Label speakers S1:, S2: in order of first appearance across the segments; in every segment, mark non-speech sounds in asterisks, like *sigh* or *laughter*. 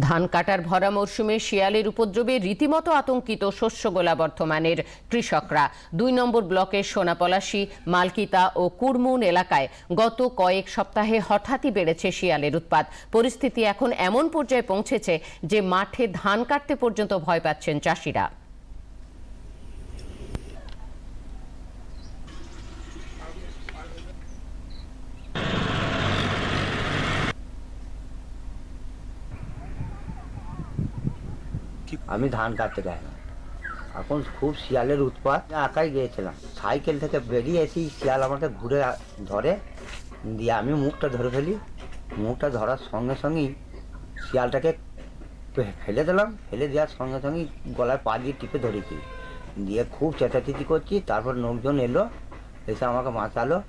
S1: ধান কাটার ভরা মরশুমে শিয়ালের উপদ্রবে রীতিমতো আতঙ্কিত শস্য গোলা বর্ধমানের কৃষকরা। দুই নম্বর ব্লকের সোনাপলাশি, মালকিতা ও কুরমুন এলাকায় গত কয়েক সপ্তাহে হঠাৎই বেড়েছে শিয়ালের উৎপাত। পরিস্থিতি এখন এমন পর্যায়ে পৌঁছেছে যে মাঠে ধান কাটতে পর্যন্ত ভয় পাচ্ছেন চাষিরা।
S2: আমি ধান কাটতে যাই না। এখন খুব শিয়ালের উৎপাত। একাই গিয়েছিলাম। সাইকেল থেকে বেরিয়ে এসি শিয়াল আমাকে ঘুরে ধরে। দিয়ে আমি মুখটা ধরে ফেলি। মুখটা ধরার সঙ্গে সঙ্গেই শিয়ালটাকে ফেলে দিলাম। ফেলে দেওয়ার সঙ্গে সঙ্গেই গলায় পা দিয়ে টিপে ধরেছি। দিয়ে খুব চেঁচাচেঁচি করছি। তারপর লোকজন এলো। এসে আমাকে বাঁচালো।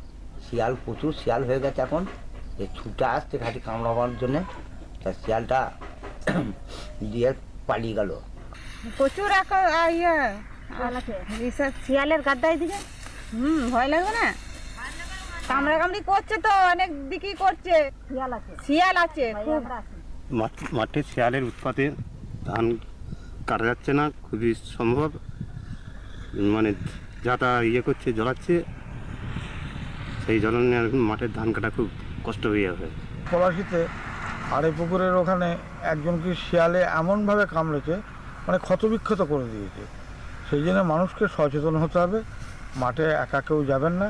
S2: শিয়াল প্রচুর শিয়াল হয়ে গেছে এখন। যে ছুটে আসছে খাটি কামড়াবার জন্যে। তা শিয়ালটা *clears throat* দিয়ে পালিয়ে গেল।
S3: প্রচুর ইয়ে শিয়ালের গাদ্দায় দিকে। হুম ভয় লাগবে না? কামড়া কামড়ি করছে তো অনেক দিকেই করছে। শিয়াল আছে। শিয়াল আছে খুব
S4: মাঠ- শিয়ালের উৎপাতে ধান কাটা যাচ্ছে না খুবই সম্ভব। মানে যাটা ইয়ে করছে জ্বলাচ্ছে। সেই জ্বলনে মাঠের ধান কাটা খুব কষ্ট হয়ে যাবে
S5: পলাশিতে আড়ে পুকুরের ওখানে একজনকে শিয়ালে এমনভাবে কামড়েছে মানে ক্ষতবিক্ষত করে দিয়েছে। সেই জন্য মানুষকে সচেতন হতে হবে, মাঠে একা কেউ যাবেন না।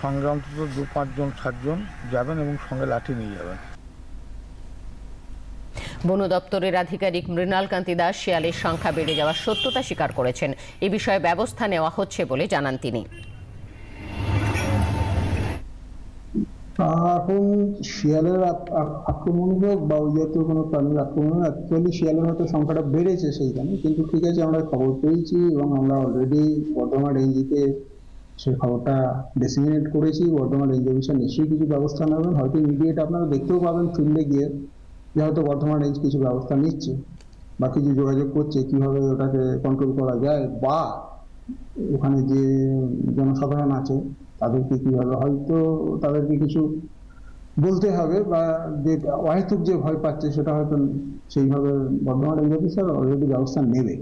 S5: সঙ্গে অন্তত দু পাঁচজন, সাতজন যাবেন এবং সঙ্গে লাঠি নিয়ে যাবেন।
S1: বন দপ্তরের আধিকারিক মৃণাল কান্তি দাস শিয়ালের সংখ্যা বেড়ে যাওয়ার সত্যতা স্বীকার করেছেন। এ বিষয়ে ব্যবস্থা নেওয়া হচ্ছে বলে জানান তিনি।
S6: এখন শিয়ালের আক- আক- আক্রমণ হোক বা ওই জাতীয় কোনো প্রাণীর আক্রমণ অ্যাকচুয়ালি শিয়ালের হয়তো সংখ্যাটা বেড়েছে সেইখানে। কিন্তু ঠিক আছে, আমরা খবর পেয়েছি এবং আমরা অলরেডি বর্ধমান রেঞ্জিতে সেই খবরটা ডিসিমিনেট করেছি। বর্ধমান রেঞ্জ অফিসার নিশ্চয়ই কিছু ব্যবস্থা নেবেন। হয়তো ইমিডিয়েট আপনারা দেখতেও পাবেন ফিল্ডে গিয়ে যে হয়তো বর্ধমান রেঞ্জ কিছু ব্যবস্থা নিচ্ছে বা কিছু যোগাযোগ করছে, কীভাবে ওটাকে কন্ট্রোল করা যায় বা ওখানে যে জনসাধারণ আছে তাদেরকে কীভাবে হয়তো তাদেরকে কিছু বলতে হবে বা যে অহেতুক যে ভয় পাচ্ছে সেটা হয়তো সেইভাবে বর্ধমান অফিসার অলরেডি ব্যবস্থা নেবে।